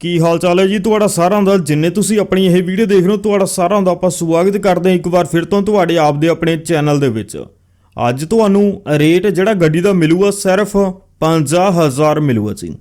ਕੀ ਹਾਲ ਚਾਲ ਹੈ ਜੀ? ਤੁਹਾਡਾ ਸਾਰਿਆਂ ਦਾ, ਜਿੰਨੇ ਤੁਸੀਂ ਆਪਣੀ ਇਹ ਵੀਡੀਓ ਦੇਖ ਰਹੇ ਹੋ, ਤੁਹਾਡਾ ਸਾਰਿਆਂ ਦਾ ਆਪਾਂ ਸਵਾਗਤ ਕਰਦੇ ਹਾਂ ਇੱਕ ਵਾਰ ਫਿਰ ਤੋਂ ਤੁਹਾਡੇ ਆਪ ਦੇ ਆਪਣੇ ਚੈਨਲ ਦੇ ਵਿੱਚ। ਅੱਜ ਤੁਹਾਨੂੰ ਰੇਟ ਜਿਹੜਾ ਗੱਡੀ ਦਾ ਮਿਲੂਗਾ, ਸਿਰਫ 50000 ਮਿਲੂਗਾ ਜੀ।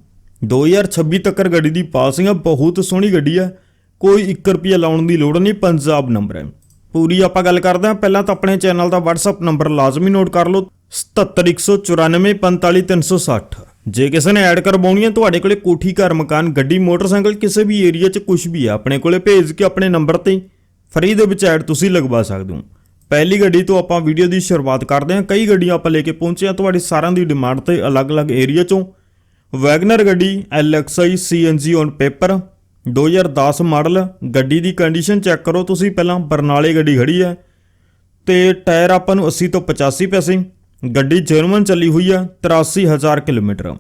2026 ਤੱਕ ਗੱਡੀ ਦੀ ਪਾਸਿੰਗ ਆ, ਬਹੁਤ ਸੋਹਣੀ ਗੱਡੀ ਹੈ ਕੋਈ 1 ਰੁਪਿਆ ਲਾਉਣ ਦੀ ਲੋੜ ਨਹੀਂ, ਪੰਜਾਬ ਨੰਬਰ ਹੈ। ਪੂਰੀ ਆਪਾਂ ਗੱਲ ਕਰਦੇ ਹਾਂ, ਪਹਿਲਾਂ ਤਾਂ ਆਪਣੇ ਚੈਨਲ ਦਾ WhatsApp ਨੰਬਰ ਲਾਜ਼ਮੀ ਨੋਟ ਕਰ ਲਓ 7714945360 ਜੇ ਕਿਸੇ ਨੇ ਐਡ ਕਰਵਾਉਣੀ ਹੈ, ਤੁਹਾਡੇ ਕੋਲੇ ਕੋਠੀ ਘਰ ਮਕਾਨ, ਗੱਡੀ, ਮੋਟਰਸਾਈਕਲ, ਕਿਸੇ ਵੀ ਏਰੀਆ 'ਚ ਕੁਝ ਵੀ ਹੈ, ਆਪਣੇ ਕੋਲੇ ਭੇਜ ਕੇ ਆਪਣੇ ਨੰਬਰ ਤੇ ਫਰੀ ਦੇ ਵਿੱਚ ਐਡ ਤੁਸੀਂ ਲਗਵਾ ਸਕਦੇ ਹੋ। ਪਹਿਲੀ ਗੱਡੀ ਤੋਂ ਆਪਾਂ ਵੀਡੀਓ ਦੀ ਸ਼ੁਰੂਆਤ ਕਰਦੇ ਹਾਂ। ਕਈ ਗੱਡੀਆਂ ਆਪਾਂ ਲੈ ਕੇ ਪਹੁੰਚੇ ਹਾਂ, ਤੁਹਾਡੀ ਸਾਰਿਆਂ ਦੀ ਡਿਮਾਂਡ ਤੇ ਅਲੱਗ-ਅਲੱਗ ਏਰੀਆ 'ਚੋਂ। ਵੈਗਨਰ ਗੱਡੀ, LXI CNG on paper 2010 model, ਗੱਡੀ ਦੀ ਕੰਡੀਸ਼ਨ ਚੈੱਕ ਕਰੋ। ਤੁਸੀਂ ਪਹਿਲਾਂ ਬਰਨਾਲੇ ਗੱਡੀ ਖੜੀ ਹੈ ਤੇ ਟਾਇਰ ਆਪਾਂ ਨੂੰ 80 ਤੋਂ 85 ਪੈਸੇ। ਗੱਡੀ ਜਰਮਨ ਚੱਲੀ ਹੋਈ ਆ 83000 ਕਿਲੋਮੀਟਰ।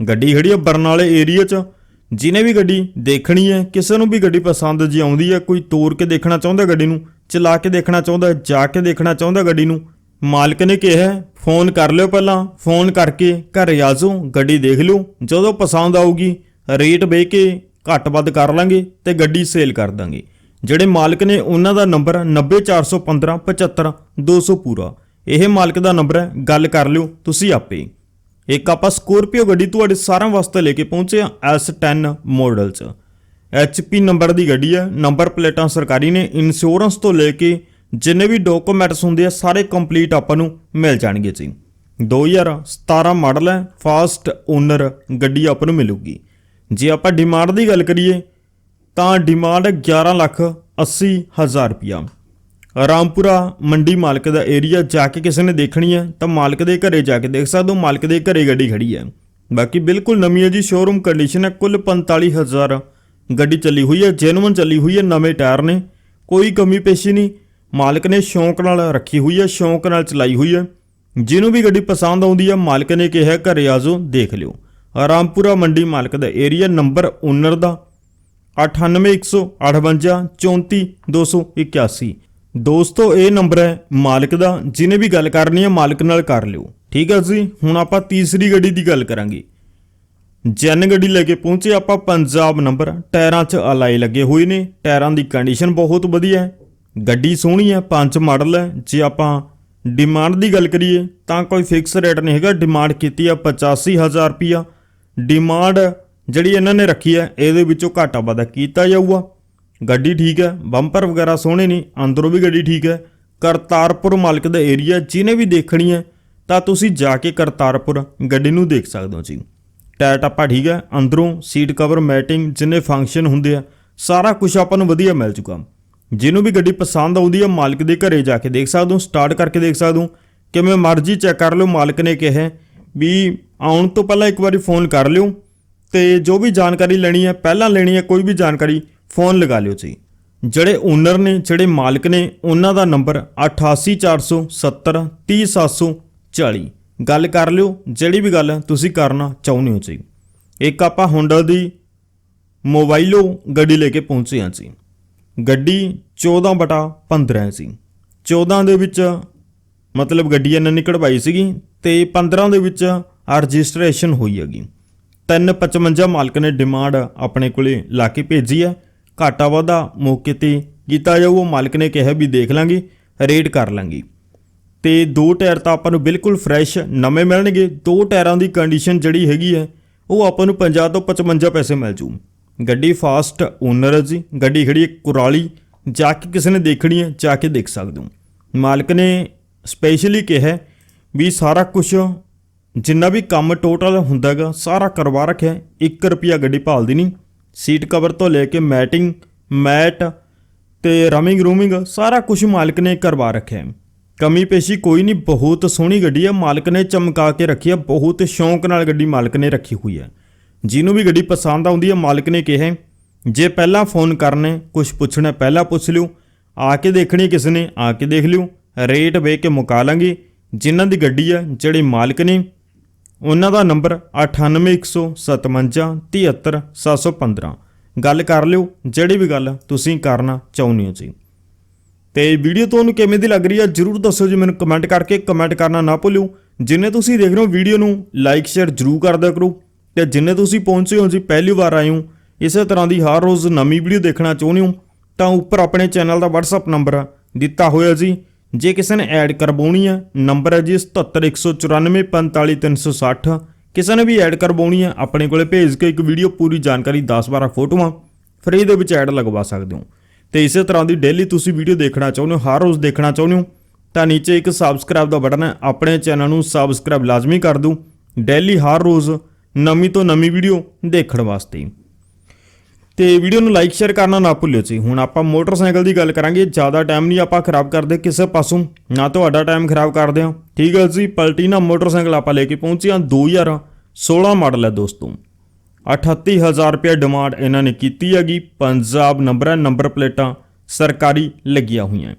ਗੱਡੀ ਖੜੀ ਆ ਬਰਨਾਲੇ ਏਰੀਆ 'ਚ, ਜਿਹਨੇ ਵੀ ਗੱਡੀ ਦੇਖਣੀ ਹੈ ਕਿਸੇ ਨੂੰ ਵੀ ਗੱਡੀ ਪਸੰਦ ਜੀ ਆਉਂਦੀ ਹੈ ਕੋਈ ਤੋਰ ਕੇ ਦੇਖਣਾ ਚਾਹੁੰਦਾ ਗੱਡੀ ਨੂੰ, ਚਲਾ ਕੇ ਦੇਖਣਾ ਚਾਹੁੰਦਾ, ਜਾ ਕੇ ਦੇਖਣਾ ਚਾਹੁੰਦਾ ਗੱਡੀ ਨੂੰ, ਮਾਲਕ ਨੇ ਕਿਹਾ, ਫੋਨ ਕਰ ਲਿਓ ਪਹਿਲਾਂ, ਫੋਨ ਕਰਕੇ ਘਰ ਆ ਜਾਓ, ਗੱਡੀ ਦੇਖ ਲਿਓ, ਜਦੋਂ ਪਸੰਦ ਆਊਗੀ, ਰੇਟ ਵੇ ਕੇ ਘੱਟ ਵੱਧ ਕਰ ਲਾਂਗੇ ਤੇ ਗੱਡੀ ਸੇਲ ਕਰ ਦਾਂਗੇ। ਜਿਹੜੇ ਮਾਲਕ ਨੇ ਉਹਨਾਂ ਦਾ ਨੰਬਰ 90415 75200 ਪੂਰਾ। ਇਹ ਮਾਲਕ ਦਾ ਨੰਬਰ ਹੈ, ਗੱਲ ਕਰ ਲਿਓ ਤੁਸੀਂ ਆਪੇ ਇੱਕ ਆਪਾਂ ਸਕੋਰਪੀਓ ਗੱਡੀ ਤੁਹਾਡੇ ਸਾਰਿਆਂ ਵਾਸਤੇ ਲੈ ਕੇ ਪਹੁੰਚੇ ਆ S10 ਮਾਡਲ ਚ HP ਨੰਬਰ ਦੀ ਗੱਡੀ ਹੈ, ਨੰਬਰ ਪਲੇਟਾਂ ਸਰਕਾਰੀ ਨੇ, ਇੰਸ਼ੋਰੈਂਸ ਤੋਂ ਲੈ ਕੇ ਜਿੰਨੇ ਵੀ ਡਾਕੂਮੈਂਟਸ ਹੁੰਦੇ ਆ, ਸਾਰੇ ਕੰਪਲੀਟ ਆਪਾਂ ਨੂੰ ਮਿਲ ਜਾਣਗੇ ਜੀ। 2017 ਮਾਡਲ ਹੈ, ਫਾਸਟ ਓਨਰ ਗੱਡੀ ਆਪਾਂ ਨੂੰ ਮਿਲੂਗੀ। ਜੇ ਆਪਾਂ ਡਿਮਾਂਡ ਦੀ ਗੱਲ ਕਰੀਏ, ਤਾਂ ਡਿਮਾਂਡ 11 ਲੱਖ 80 ਹਜ਼ਾਰ ਰੁਪਿਆ ਰਾਮਪੁਰਾ ਮੰਡੀ ਮਾਲਕ ਦਾ ਏਰੀਆ ਜਾ ਕੇ ਕਿਸੇ ਨੇ ਦੇਖਣੀ ਹੈ, ਤਾਂ ਮਾਲਕ ਦੇ ਘਰੇ ਜਾ ਕੇ ਦੇਖ ਸਕਦੇ ਹੋ, ਮਾਲਕ ਦੇ ਘਰੇ ਗੱਡੀ ਖੜੀ ਹੈ। ਬਾਕੀ ਬਿਲਕੁਲ ਨਵੀਂ ਹੈ ਜੀ ਸ਼ੋਰੂਮ ਕੰਡੀਸ਼ਨ ਹੈ, ਕੁੱਲ 45000 ਗੱਡੀ ਚੱਲੀ ਹੋਈ ਹੈ ਜੈਨੂਇਨ ਚੱਲੀ ਹੋਈ ਹੈ, ਨਵੇਂ ਟਾਇਰ ਨੇ, ਕੋਈ ਕਮੀ ਪੇਸ਼ੀ ਨਹੀਂ। ਮਾਲਕ ਨੇ ਸ਼ੌਂਕ ਨਾਲ ਰੱਖੀ ਹੋਈ ਹੈ, ਸ਼ੌਂਕ ਨਾਲ ਚਲਾਈ ਹੋਈ ਹੈ। ਜਿਹਨੂੰ ਵੀ ਗੱਡੀ ਪਸੰਦ ਆਉਂਦੀ ਹੈ, ਮਾਲਕ ਨੇ ਕਿਹਾ, ਘਰੇ ਆਜੋ ਦੇਖ ਲਿਓ। ਰਾਮਪੁਰਾ ਮੰਡੀ ਮਾਲਕ ਦਾ ਏਰੀਆ ਨੰਬਰ ਓਨਰ ਦਾ 9815534281 ਦੋਸਤੋ, ਇਹ ਨੰਬਰ ਹੈ ਮਾਲਕ ਦਾ, ਜਿਹਨੇ ਵੀ ਗੱਲ ਕਰਨੀ ਹੈ ਮਾਲਕ ਨਾਲ ਕਰ ਲਿਓ। ਠੀਕ ਹੈ ਜੀ? ਹੁਣ ਆਪਾਂ ਤੀਸਰੀ ਗੱਡੀ ਦੀ ਗੱਲ ਕਰਾਂਗੇ। ਜੈਨ ਗੱਡੀ ਲੈ ਕੇ ਪਹੁੰਚੇ ਆਪਾਂ, ਪੰਜਾਬ ਨੰਬਰ ਟਾਇਰਾਂ 'ਚ ਅਲਾਈ ਲੱਗੇ ਹੋਏ ਨੇ। ਟਾਇਰਾਂ ਦੀ ਕੰਡੀਸ਼ਨ ਬਹੁਤ ਵਧੀਆ ਹੈ। ਗੱਡੀ ਸੋਹਣੀ ਹੈ, ਪੰਜ ਮਾਡਲ ਹੈ। ਜੇ ਆਪਾਂ ਡਿਮਾਂਡ ਦੀ ਗੱਲ ਕਰੀਏ, ਤਾਂ ਕੋਈ ਫਿਕਸ ਰੇਟ ਨਹੀਂ ਹੈਗਾ। ਡਿਮਾਂਡ ਕੀਤੀ ਆ 85000 ਰੁਪਿਆ ਡਿਮਾਂਡ ਜਿਹੜੀ ਇਹਨਾਂ ਨੇ ਰੱਖੀ ਹੈ, ਇਹਦੇ ਵਿੱਚੋਂ ਘਾਟਾ ਵਾਧਾ ਕੀਤਾ ਜਾਊਗਾ। ਗੱਡੀ ਠੀਕ ਹੈ, ਬੰਪਰ ਵਗੈਰਾ ਸੋਹਣੇ ਨੇ ਅੰਦਰੋਂ ਵੀ ਗੱਡੀ ਠੀਕ ਹੈ। ਕਰਤਾਰਪੁਰ ਮਾਲਕ ਦਾ ਏਰੀਆ ਜਿਹਨੇ ਵੀ ਦੇਖਣੀ ਹੈ, ਤਾਂ ਤੁਸੀਂ ਜਾ ਕੇ ਕਰਤਾਰਪੁਰ ਗੱਡੀ ਨੂੰ ਦੇਖ ਸਕਦੇ ਹੋ ਜੀ। ਟਾਇਰ ਟੱਪਾ ਠੀਕ ਹੈ, ਅੰਦਰੋਂ ਸੀਟ ਕਵਰ, ਮੈਟਿੰਗ, ਜਿੰਨੇ ਫੰਕਸ਼ਨ ਹੁੰਦੇ ਆ, ਸਾਰਾ ਕੁਝ ਆਪਾਂ ਨੂੰ ਵਧੀਆ ਮਿਲ ਚੁੱਕਾ। ਜਿਹਨੂੰ ਵੀ ਗੱਡੀ ਪਸੰਦ ਆਉਂਦੀ ਹੈ, ਮਾਲਕ ਦੇ ਘਰੇ ਜਾ ਕੇ ਦੇਖ ਸਕਦੇ ਹੋ ਸਟਾਰਟ ਕਰਕੇ ਦੇਖ ਸਕਦੇ ਹੋ। ਕਿਵੇਂ ਮਰਜ਼ੀ ਚੈੱਕ ਕਰ ਲਿਓ, ਮਾਲਕ ਨੇ ਕਿਹਾ ਵੀ ਆਉਣ ਤੋਂ ਪਹਿਲਾਂ ਇੱਕ ਵਾਰੀ ਫੋਨ ਕਰ ਲਿਓ, ਤੇ ਜੋ ਵੀ ਜਾਣਕਾਰੀ ਲੈਣੀ ਹੈ, ਪਹਿਲਾਂ ਲੈਣੀ ਹੈ, ਕੋਈ ਵੀ ਜਾਣਕਾਰੀ ਫੋਨ ਲਗਾ ਲਿਓ ਜੀ। ਜਿਹੜੇ ਓਨਰ ਨੇ, ਜਿਹੜੇ ਮਾਲਕ ਨੇ, ਉਹਨਾਂ ਦਾ ਨੰਬਰ 88470 30740 ਗੱਲ ਕਰ ਲਿਓ, ਜਿਹੜੀ ਵੀ ਗੱਲ ਤੁਸੀਂ ਕਰਨਾ ਚਾਹੁੰਦੇ ਹੋ ਜੀ। ਇੱਕ ਆਪਾਂ ਹੋਂਡਾ ਦੀ ਮੋਬਾਈਲੋ ਗੱਡੀ ਲੈ ਕੇ ਪਹੁੰਚੇ ਹਾਂ ਜੀ। ਗੱਡੀ 14 ਬਟਾ 15 ਸੀ 14 ਦੇ ਵਿੱਚ ਮਤਲਬ ਗੱਡੀ ਇਹਨਾਂ ਨੇ ਕਢਵਾਈ ਸੀਗੀ ਤੇ 15 ਦੇ ਵਿੱਚ ਰਜਿਸਟ੍ਰੇਸ਼ਨ ਹੋਈ ਹੈਗੀ। 355 ਮਾਲਕ ਨੇ ਡਿਮਾਂਡ ਆਪਣੇ ਕੋਲੇ ਲਾ ਕੇ ਭੇਜੀ ਹੈ। ਘਾਟਾ ਵਾਧਾ ਮੌਕੇ ਤੇ ਕੀਤਾ ਜਾਊ, ਉਹ ਮਾਲਕ ਨੇ ਕਿਹਾ ਵੀ ਦੇਖ ਲਾਂਗੇ ਰੇਟ ਕਰ ਲਾਂਗੇ। ਤੇ ਦੋ ਟਾਇਰ ਤਾਂ ਆਪਾਂ ਨੂੰ ਬਿਲਕੁਲ ਫਰੈਸ਼ ਨਵੇਂ ਮਿਲਣਗੇ। ਦੋ ਟਾਇਰਾਂ ਦੀ ਕੰਡੀਸ਼ਨ ਜਿਹੜੀ ਹੈਗੀ ਹੈ, ਉਹ ਆਪਾਂ ਨੂੰ 50 ਤੋਂ 55 ਪੈਸੇ ਮਿਲ ਜੂ। ਗੱਡੀ ਫਾਸਟ ਓਨਰ ਹੈ ਜੀ, ਗੱਡੀ ਖੜੀ ਹੈ ਕੁਰਾਲੀ, ਜਾ ਕੇ ਕਿਸੇ ਨੇ ਦੇਖਣੀ ਹੈ, ਜਾ ਕੇ ਦੇਖ ਸਕਦੇ ਹੋ। ਮਾਲਕ ਨੇ ਸਪੈਸ਼ਲੀ ਕਿਹਾ ਵੀ ਸਾਰਾ ਕੁਝ ਜਿੰਨਾ ਵੀ ਕੰਮ ਟੋਟਲ ਹੁੰਦਾਗਾ ਸਾਰਾ ਕਰਵਾ ਰੱਖਿਆ 1 ਰੁਪਿਆ ਗੱਡੀ ਭਾਲਦੀ ਨਹੀਂ। ਸੀਟ ਕਵਰ ਤੋਂ ਲੈ ਕੇ ਮੈਟਿੰਗ, ਮੈਟ ਤੇ ਰਮਿੰਗ ਰੂਮਿੰਗ ਸਾਰਾ ਕੁਝ ਮਾਲਕ ਨੇ ਕਰਵਾ ਰੱਖਿਆ ਕਮੀ ਪੇਸ਼ੀ ਕੋਈ ਨਹੀਂ, ਬਹੁਤ ਸੋਹਣੀ ਗੱਡੀ ਹੈ। ਮਾਲਕ ਨੇ ਚਮਕਾ ਕੇ ਰੱਖੀ ਹੈ। ਬਹੁਤ ਸ਼ੌਂਕ ਨਾਲ ਗੱਡੀ ਮਾਲਕ ਨੇ ਰੱਖੀ ਹੋਈ ਹੈ। ਜਿਹਨੂੰ ਵੀ ਗੱਡੀ ਪਸੰਦ ਆਉਂਦੀ ਹੈ, ਮਾਲਕ ਨੇ ਕਿਹਾ ਜੇ ਪਹਿਲਾਂ ਫੋਨ ਕਰਨੇ ਕੁਝ ਪੁੱਛਣਾ, ਪਹਿਲਾਂ ਪੁੱਛ ਲਿਓ। ਆ ਕੇ ਦੇਖਣੀ ਕਿਸੇ ਨੇ, ਆ ਕੇ ਦੇਖ ਲਿਓ। ਰੇਟ ਵੇਖ ਕੇ ਮੁਕਾ ਲਾਂਗੇ। ਜਿਨ੍ਹਾਂ ਦੀ ਗੱਡੀ ਆ ਜਿਹੜੇ ਮਾਲਕ ਨੇ ਉਹਨਾਂ ਦਾ ਨੰਬਰ 9815573715 ਗੱਲ ਕਰ ਲਿਓ, ਜਿਹੜੀ ਵੀ ਗੱਲ ਤੁਸੀਂ ਕਰਨਾ ਚਾਹੁੰਦੇ ਹੋ ਜੀ। ਤੇ ਵੀਡੀਓ ਤੁਹਾਨੂੰ ਕਿਵੇਂ ਦੀ ਲੱਗ ਰਹੀ ਹੈ ਜਰੂਰ ਦੱਸੋ ਜੀ ਮੈਨੂੰ ਕਮੈਂਟ ਕਰਕੇ ਕਮੈਂਟ ਕਰਨਾ ਨਾ ਭੁੱਲਿਓ। ਜਿੰਨੇ ਤੁਸੀਂ ਦੇਖ ਰਹੇ ਹੋ ਵੀਡੀਓ ਨੂੰ ਲਾਈਕ ਸ਼ੇਅਰ ਜਰੂਰ ਕਰ ਦਿਆ ਕਰੋ। ਤੇ ਜਿੰਨੇ ਤੁਸੀਂ ਪਹੁੰਚੇ ਹੋ ਜੀ, ਪਹਿਲੀ ਵਾਰ ਆਏ ਹੋ, ਇਸੇ ਤਰ੍ਹਾਂ ਦੀ ਹਰ ਰੋਜ਼ ਨਵੀਂ ਵੀਡੀਓ ਦੇਖਣਾ ਚਾਹੁੰਦੇ ਹੋ, ਤਾਂ ਉੱਪਰ ਆਪਣੇ ਚੈਨਲ ਦਾ WhatsApp ਨੰਬਰ ਦਿੱਤਾ ਹੋਇਆ ਜੀ। ਜੇ ਕਿਸੇ ਨੇ ਐਡ ਕਰਵਾਉਣੀ ਹੈ ਨੰਬਰ ਹੈ ਜੀ 7714945360 ਕਿਸੇ ਨੇ ਵੀ ਐਡ ਕਰਵਾਉਣੀ ਹੈ ਆਪਣੇ ਕੋਲੇ ਭੇਜ ਕੇ ਇੱਕ ਵੀਡੀਓ ਪੂਰੀ ਜਾਣਕਾਰੀ 10-12 ਫੋਟੋਆਂ ਫ੍ਰੀ ਦੇ ਵਿੱਚ ਐਡ ਲਗਵਾ ਸਕਦੇ ਹੋ। ਤੇ ਇਸੇ ਤਰ੍ਹਾਂ ਦੀ ਡੇਲੀ ਤੁਸੀਂ ਵੀਡੀਓ ਦੇਖਣਾ ਚਾਹੁੰਦੇ ਹੋ, ਹਰ ਰੋਜ਼ ਦੇਖਣਾ ਚਾਹੁੰਦੇ ਹੋ, ਤਾਂ ਨੀਚੇ ਇੱਕ ਸਬਸਕ੍ਰਾਈਬ ਦਾ ਬਟਨ ਹੈ, ਆਪਣੇ ਚੈਨਲ ਨੂੰ ਸਬਸਕ੍ਰਾਈਬ ਲਾਜ਼ਮੀ ਕਰ ਦਿਓ। ਡੇਲੀ ਹਰ ਰੋਜ਼ ਨਵੀਂ ਤੋਂ ਨਵੀਂ ਵੀਡੀਓ ਦੇਖਣ ਵਾਸਤੇ। ਤੇ ਵੀਡੀਓ ਨੂੰ ਲਾਈਕ ਸ਼ੇਅਰ ਕਰਨਾ ਨਾ ਭੁੱਲਿਓ ਜੀ। ਹੁਣ ਆਪਾਂ ਮੋਟਰਸਾਈਕਲ ਦੀ ਗੱਲ ਕਰਾਂਗੇ। ਜ਼ਿਆਦਾ ਟਾਈਮ ਨਹੀਂ ਆਪਾਂ ਖਰਾਬ ਕਰਦੇ ਕਿਸੇ ਪਾਸੋਂ। ਨਾ ਤੁਹਾਡਾ ਟਾਈਮ ਖਰਾਬ ਕਰਦੇ ਹਾਂ। ਠੀਕ ਹੈ ਜੀ, ਪਲਟੀਨਾ ਮੋਟਰਸਾਈਕਲ ਆਪਾਂ ਲੈ ਕੇ ਪਹੁੰਚੇ ਹਾਂ। 2016 ਮਾਡਲ ਹੈ ਦੋਸਤੋ। 38000 ਰੁਪਏ ਡਿਮਾਂਡ ਇਹਨਾਂ ਨੇ ਕੀਤੀ ਹੈਗੀ। ਪੰਜਾਬ ਨੰਬਰ ਹੈ ਨੰਬਰ ਪਲੇਟਾਂ ਸਰਕਾਰੀ ਲੱਗੀਆਂ ਹੋਈਆਂ।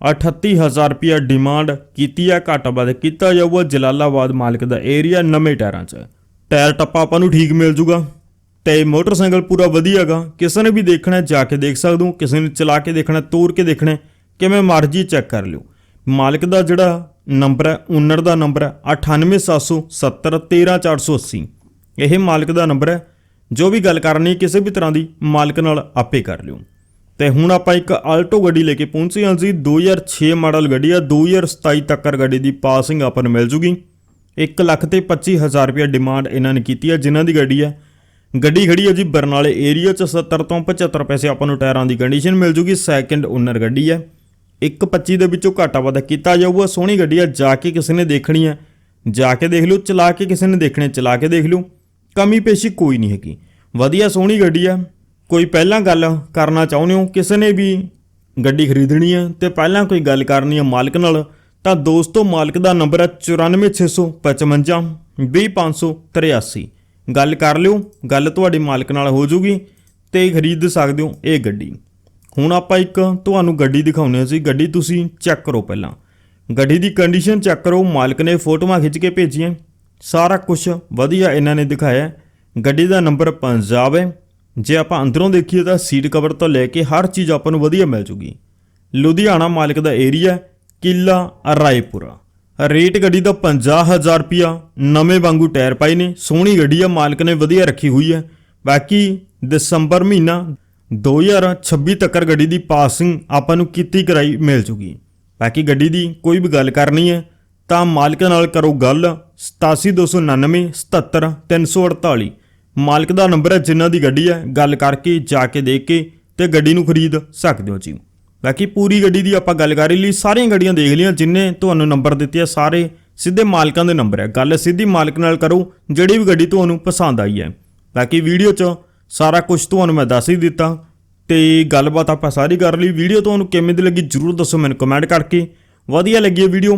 38000 ਰੁਪਏ ਡਿਮਾਂਡ ਕੀਤੀ ਹੈ। ਘੱਟ ਵੱਧ ਕੀਤਾ ਜਾਊਗਾ। ਜਲਾਲਾਬਾਦ ਮਾਲਕ ਦਾ ਏਰੀਆ ਨਵੇਂ ਟਾਇਰਾਂ 'ਚ। ਟਾਇਰ ਟੱਪਾ ਆਪਾਂ ਨੂੰ ਠੀਕ ਮਿਲ ਜੂਗਾ। ਤੇ ਮੋਟਰਸਾਈਕਲ ਪੂਰਾ ਵਧੀਆ ਹੈਗਾ ਕਿਸੇ ਨੇ ਵੀ ਦੇਖਣਾ, ਜਾ ਕੇ ਦੇਖ ਸਕਦੇ ਹੋ। ਕਿਸੇ ਨੇ ਚਲਾ ਕੇ ਦੇਖਣਾ ਤੋਰ ਕੇ ਦੇਖਣਾ, ਕਿਵੇਂ ਮਰਜ਼ੀ ਚੈੱਕ ਕਰ ਲਿਓ। ਮਾਲਕ ਦਾ ਜਿਹੜਾ ਨੰਬਰ ਹੈ, ਓਨਰ ਦਾ ਨੰਬਰ ਹੈ 9877713480 ਇਹ ਮਾਲਕ ਦਾ ਨੰਬਰ ਹੈ। ਜੋ ਵੀ ਗੱਲ ਕਰਨੀ, ਕਿਸੇ ਵੀ ਤਰ੍ਹਾਂ ਦੀ, ਮਾਲਕ ਨਾਲ ਆਪੇ ਕਰ ਲਿਓ। ਤੇ ਹੁਣ ਆਪਾਂ ਇੱਕ ਆਲਟੋ ਗੱਡੀ ਲੈ ਕੇ ਪਹੁੰਚੇ ਹਾਂ ਜੀ। 2006 ਮਾਡਲ ਗੱਡੀ ਆ। 2027 ਤੱਕ ਗੱਡੀ ਦੀ ਪਾਸਿੰਗ ਆਪਾਂ ਨੂੰ ਮਿਲ ਜੂਗੀ। 1 ਲੱਖ ਤੇ 25000 ਰੁਪਏ ਡਿਮਾਂਡ ਇਹਨਾਂ ਨੇ ਕੀਤੀ ਹੈ ਜਿਨ੍ਹਾਂ ਦੀ ਗੱਡੀ ਹੈ ਗੱਡੀ ਖੜੀ ਹੈ ਜੀ ਬਰਨਾਲੇ ਏਰੀਆ ਚ 70 ਤੋਂ 75 ਪੈਸੇ ਆਪਾਂ ਨੂੰ ਟਾਇਰਾਂ ਦੀ ਕੰਡੀਸ਼ਨ ਮਿਲ ਜੂਗੀ ਸੈਕਿੰਡ ਓਨਰ ਗੱਡੀ ਹੈ। 125 ਦੇ ਵਿੱਚੋਂ ਘਾਟਾ ਵਾਧਾ ਕੀਤਾ ਜਾਊਗਾ, ਸੋਹਣੀ ਗੱਡੀ ਹੈ, ਜਾ ਕੇ ਕਿਸੇ ਨੇ ਦੇਖਣੀ ਹੈ। ਜਾ ਕੇ ਦੇਖ ਲਿਓ, ਚਲਾ ਕੇ ਕਿਸੇ ਨੇ ਦੇਖਣੇ ਚਲਾ ਕੇ ਦੇਖ ਲਿਓ। ਕਮੀ ਪੇਸ਼ੀ ਕੋਈ ਨਹੀਂ ਹੈਗੀ। ਵਧੀਆ ਸੋਹਣੀ ਗੱਡੀ ਹੈ। ਕੋਈ ਪਹਿਲਾਂ ਗੱਲ ਕਰਨਾ ਚਾਹੁੰਦੇ ਹੋ, ਕਿਸੇ ਨੇ ਵੀ ਗੱਡੀ ਖਰੀਦਣੀ ਹੈ ਤੇ ਪਹਿਲਾਂ ਕੋਈ ਗੱਲ ਕਰਨੀ ਹੈ ਮਾਲਕ ਨਾਲ, ਤਾਂ ਦੋਸਤੋ, ਮਾਲਕ ਦਾ ਨੰਬਰ ਹੈ 94655 20583 ਗੱਲ ਕਰ ਲਿਓ, ਗੱਲ ਤੁਹਾਡੇ ਮਾਲਕ ਨਾਲ ਹੋ ਜੂਗੀ ਤੇ ਖਰੀਦ ਸਕਦੇ ਹੋ ਇਹ ਗੱਡੀ। ਹੁਣ ਆਪਾਂ ਇੱਕ ਤੁਹਾਨੂੰ ਗੱਡੀ ਦਿਖਾਉਂਦੇ ਸੀ ਗੱਡੀ ਤੁਸੀਂ ਚੈੱਕ ਕਰੋ ਪਹਿਲਾਂ। ਗੱਡੀ ਦੀ ਕੰਡੀਸ਼ਨ ਚੈੱਕ ਕਰੋ। ਮਾਲਕ ਨੇ ਫੋਟੋਆਂ ਖਿੱਚ ਕੇ ਭੇਜੀਆਂ। ਸਾਰਾ ਕੁਝ ਵਧੀਆ ਇਹਨਾਂ ਨੇ ਦਿਖਾਇਆ। ਗੱਡੀ ਦਾ ਨੰਬਰ ਪੰਜਾਬ ਹੈ। ਜੇ ਆਪਾਂ ਅੰਦਰੋਂ ਦੇਖੀਏ ਤਾਂ ਸੀਟ ਕਵਰ ਤੋਂ ਲੈ ਕੇ ਹਰ ਚੀਜ਼ ਆਪਾਂ ਨੂੰ ਵਧੀਆ ਮਿਲ ਜੂਗੀ। ਲੁਧਿਆਣਾ ਮਾਲਕ ਦਾ ਏਰੀਆ ਕਿਲਾ ਰਾਏਪੁਰਾ। ਰੇਟ ਗੱਡੀ ਦਾ 50000 ਰੁਪਿਆ ਨਵੇਂ ਵਾਂਗੂ ਟਾਇਰ ਪਾਈ ਨੇ, ਸੋਹਣੀ ਗੱਡੀ ਆ, ਮਾਲਕ ਨੇ ਵਧੀਆ ਰੱਖੀ ਹੋਈ ਹੈ। ਬਾਕੀ ਦਸੰਬਰ ਮਹੀਨਾ 2026 ਤੱਕ ਗੱਡੀ ਦੀ ਪਾਸਿੰਗ ਆਪਾਂ ਨੂੰ ਕੀਤੀ ਕਰਾਈ ਮਿਲ ਜੂਗੀ। ਬਾਕੀ ਗੱਡੀ ਦੀ ਕੋਈ ਵੀ ਗੱਲ ਕਰਨੀ ਹੈ ਤਾਂ ਮਾਲਕ ਨਾਲ ਕਰੋ ਗੱਲ 87299 77348 ਮਾਲਕ ਦਾ ਨੰਬਰ ਹੈ ਜਿਨ੍ਹਾਂ ਦੀ ਗੱਡੀ ਹੈ, ਗੱਲ ਕਰਕੇ ਜਾ ਕੇ ਦੇਖ ਕੇ ਤੇ ਗੱਡੀ ਨੂੰ ਖਰੀਦ ਸਕਦੇ ਹੋ ਜੀ। ਬਾਕੀ ਪੂਰੀ ਗੱਡੀ ਦੀ ਆਪਾਂ ਗੱਲ ਕਰ ਲਈ, ਸਾਰੀਆਂ ਗੱਡੀਆਂ ਦੇਖ ਲਈਆਂ, ਜਿੰਨੇ ਤੁਹਾਨੂੰ ਨੰਬਰ ਦਿੱਤੇ ਆ, ਸਾਰੇ ਸਿੱਧੇ ਮਾਲਕਾਂ ਦੇ ਨੰਬਰ ਹੈ ਗੱਲ ਸਿੱਧੀ ਮਾਲਕ ਨਾਲ ਕਰੋ, ਜਿਹੜੀ ਵੀ ਗੱਡੀ ਤੁਹਾਨੂੰ ਪਸੰਦ ਆਈ ਹੈ। ਬਾਕੀ ਵੀਡੀਓ 'ਚ ਸਾਰਾ ਕੁਝ ਤੁਹਾਨੂੰ ਮੈਂ ਦੱਸ ਹੀ ਦਿੱਤਾ ਤੇ ਗੱਲਬਾਤ ਆਪਾਂ ਸਾਰੀ ਕਰ ਲਈ। ਵੀਡੀਓ ਤੁਹਾਨੂੰ ਕਿਵੇਂ ਦੀ ਲੱਗੀ ਜਰੂਰ ਦੱਸੋ ਮੈਨੂੰ ਕਮੈਂਟ ਕਰਕੇ। ਵਧੀਆ ਲੱਗੀ ਹੈ ਵੀਡੀਓ,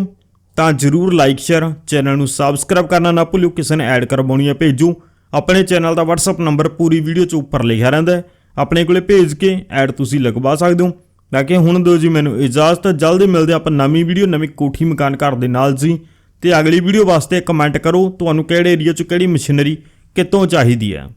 ਤਾਂ ਜਰੂਰ ਲਾਈਕ ਸ਼ੇਅਰ ਚੈਨਲ ਨੂੰ ਸਬਸਕ੍ਰਾਈਬ ਕਰਨਾ ਨਾ ਭੁੱਲਿਓ, ਕਿਸੇ ਨੇ ਐਡ ਕਰਵਾਉਣੀ ਹੈ ਭੇਜੋ। ਆਪਣੇ ਚੈਨਲ ਦਾ WhatsApp ਨੰਬਰ ਪੂਰੀ ਵੀਡੀਓ 'ਚ ਉੱਪਰ ਲਿਖਿਆ ਰਹਿੰਦਾ ਆਪਣੇ ਕੋਲੇ ਭੇਜ ਕੇ ਐਡ ਤੁਸੀਂ ਲਗਵਾ ਸਕਦੇ ਹੋ। ਤਾਂ ਕਿ ਹੁਣ ਦਿਓ ਜੀ ਮੈਨੂੰ ਇਜਾਜ਼ਤ, ਜਲਦੀ ਮਿਲਦੇ ਆਪਾਂ ਨਵੀਂ ਵੀਡੀਓ, ਨਵੀਂ ਕੋਠੀ ਮਕਾਨ ਘਰ ਦੇ ਨਾਲ ਜੀ। ਤੇ ਅਗਲੀ ਵੀਡੀਓ ਵਾਸਤੇ ਕਮੈਂਟ ਕਰੋ, ਤੁਹਾਨੂੰ ਕਿਹੜੇ ਏਰੀਆ 'ਚ ਕਿਹੜੀ ਮਸ਼ੀਨਰੀ ਕਿੱਥੋਂ ਚਾਹੀਦੀ ਹੈ।